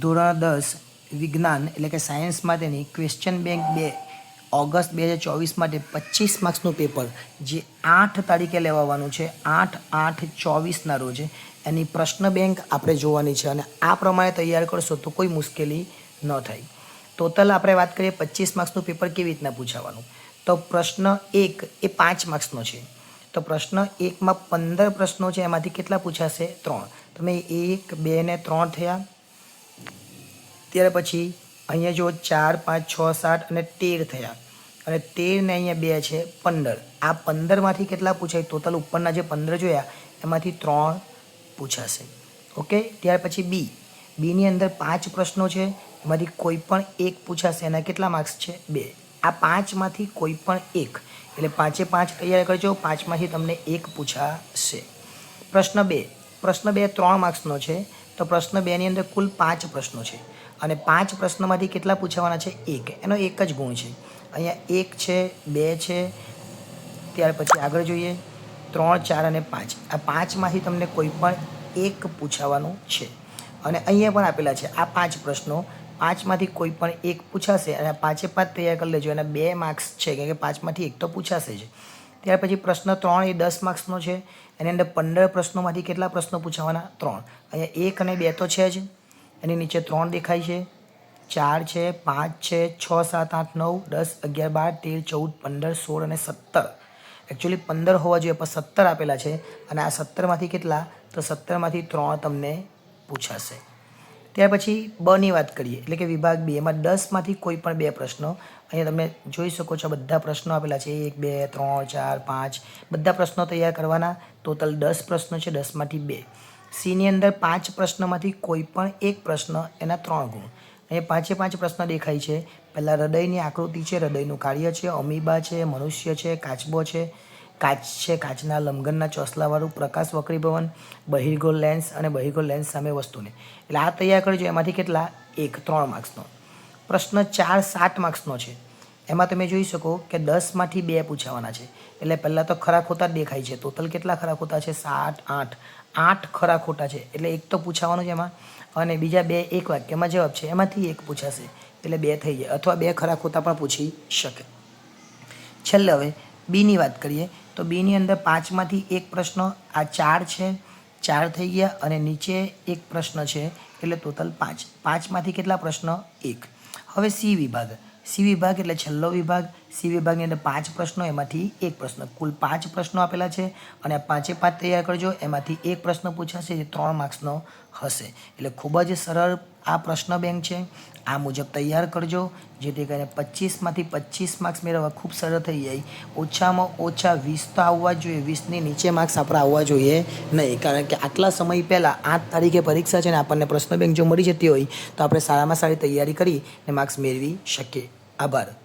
ધોરણ દસ વિજ્ઞાન એટલે કે સાયન્સ માટેની ક્વેશ્ચન બેંક બે, ઓગસ્ટ બે હજાર ચોવીસ માટે પચીસ માર્ક્સનું પેપર જે આઠ તારીખે લેવાવાનું છે, આઠ આઠ, ચોવીસના રોજ. એની પ્રશ્ન બેંક આપણે જોવાની છે અને આ પ્રમાણે તૈયાર કરશો તો કોઈ મુશ્કેલી ન થાય. ટોટલ આપણે વાત કરીએ પચીસ માર્ક્સનું પેપર કેવી રીતના પૂછાવાનું? તો પ્રશ્ન એક એ પાંચ માર્ક્સનો છે. તો પ્રશ્ન એકમાં પંદર પ્રશ્નો છે, એમાંથી કેટલા પૂછાશે? ત્રણ. તમે એક, બે ને ત્રણ થયા. ત્યાર પછી અહીંયા જો ચાર, પાંચ, છ, સાત અને તેર થયા અને તેરને અહીંયા બે છે પંદર. આ પંદરમાંથી કેટલા પૂછાય? ટોટલ ઉપરના જે પંદર જોયા, એમાંથી ત્રણ પૂછાશે. ઓકે ત્યાર પછી બી બીની અંદર પાંચ પ્રશ્નો છે, એમાંથી કોઈ પણ એક પૂછાશે. એના કેટલા માર્ક્સ છે? બે. આ પાંચમાંથી કોઈ પણ એક. એટલે પાંચે પાંચ તૈયાર કરજો, પાંચમાંથી તમને એક પૂછાશે. પ્રશ્ન બે. પ્રશ્ન બે ત્રણ માર્ક્સનો છે. તો પ્રશ્ન બેની અંદર કુલ પાંચ પ્રશ્નો છે. અને પાંચ પ્રશ્નોમાંથી કેટલા પૂછાવાના છે? એક. એનો એક જ ગુણ છે. અહીંયા એક છે, બે છે, ત્યાર પછી આગળ જોઈએ. ત્રણ, ચાર અને પાંચ. આ પાંચમાંથી તમને કોઈ પણ એક પૂછાવાનું છે. અને અહીંયા પણ આપેલા છે, આ પાંચ પ્રશ્નો. પાંચમાંથી કોઈ પણ એક પૂછાશે અને પાંચે પાંચ તૈયાર કરી લેજો. એના બે માર્ક્સ છે, કેમ કે પાંચમાંથી એક તો પૂછાશે જ. ત્યાર પછી પ્રશ્ન ત્રણ એ દસ માર્ક્સનો છે. એની અંદર પંદર પ્રશ્નોમાંથી કેટલા પ્રશ્નો પૂછાવાના? ત્રણ. અહીંયા એક અને બે તો છે જ. એની નીચે ત્રણ દેખાય છે. ચાર છે, પાંચ છે, છ, સાત, આઠ, નવ, દસ, અગિયાર, બાર, તેર, ચૌદ, પંદર, સોળ અને સત્તર. એકચ્યુઅલી પંદર હોવા જોઈએ, પણ સત્તર આપેલા છે. અને આ સત્તરમાંથી કેટલા? તો સત્તરમાંથી ત્રણ તમને પૂછાશે. ત્યાર પછી બની વાત કરીએ. એટલે કે વિભાગ બે. એમાં દસમાંથી કોઈ પણ બે પ્રશ્નો. અહીંયા તમે જોઈ શકો છો બધા પ્રશ્નો આપેલા છે. એક, બે, ત્રણ, ચાર, પાંચ. બધા પ્રશ્નો તૈયાર કરવાના. ટોટલ દસ પ્રશ્નો છે દસમાંથી બે. સીની અંદર પાંચ પ્રશ્નોમાંથી કોઈ પણ એક પ્રશ્ન એના ત્રણ ગુણ. અહીંયા પાંચે પાંચ પ્રશ્ન દેખાય છે. પહેલાં હૃદયની આકૃતિ છે, હૃદયનું કાર્ય છે, અમીબા છે, મનુષ્ય છે, કાચબો છે. કાચ છે, કાચના લંબઘનના ચોસલાવાળું પ્રકાશ વક્રીભવન બહિર્ગોળ લેન્સ અને બહિર્ગોળ લેન્સ સામે વસ્તુને. એટલે આ તૈયાર કરજો એમાંથી કેટલા? એક, ત્રણ માર્ક્સનો. પ્રશ્ન ચાર, સાત માર્ક્સનો છે. એમાં તમે જોઈ શકો કે દસમાંથી બે પૂછાવાના છે. એટલે પહેલાં તો ખરા ખોટા દેખાય છે. ટોટલ કેટલા ખરા ખોટા છે? સાત, આઠ. આઠ ખરા ખોટા છે. એટલે એક તો પૂછાવાનું છે એમાં. અને બીજા બે એક વાક્યમાં જવાબ છે. એમાંથી એક પૂછાશે. એટલે બે થઈ જાય. અથવા બે ખરા ખોટા પણ પૂછી શકે. છેલ્લે હવે બીની વાત કરીએ. તો બેની અંદર પાંચમાંથી એક પ્રશ્ન, આ ચાર છે, ચાર થઈ ગયા અને નીચે એક પ્રશ્ન છે, એટલે ટોટલ પાંચ. પાંચમાંથી કેટલા પ્રશ્ન? એક. હવે સી વિભાગ. સી વિભાગ એટલે છેલ્લો વિભાગ. સી વિભાગની અંદર પાંચ પ્રશ્નો, એમાંથી એક પ્રશ્ન. કુલ પાંચ પ્રશ્નો આપેલા છે અને પાંચે પાંચ તૈયાર કરજો. એમાંથી એક પ્રશ્ન પૂછાશે જે ત્રણ માર્ક્સનો હશે. એટલે ખૂબ જ સરળ આ પ્રશ્ન બેંક છે. આ મુજબ તૈયાર કરજો. જેથી કરીને પચીસમાંથી પચીસ માર્ક્સ મેળવવા ખૂબ સરળ થઈ જાય. ઓછામાં ઓછા વીસ તો આવવા જોઈએ. વીસની નીચે માર્ક્સ આપણે આવવા જોઈએ નહીં. કારણ કે આટલા સમય પહેલાં આઠ તારીખે પરીક્ષા છે ને આપણને પ્રશ્ન બેંક જો મળી જતી હોય તો આપણે સારામાં સારી તૈયારી કરી ને માર્ક્સ મેળવી શકીએ. આભાર.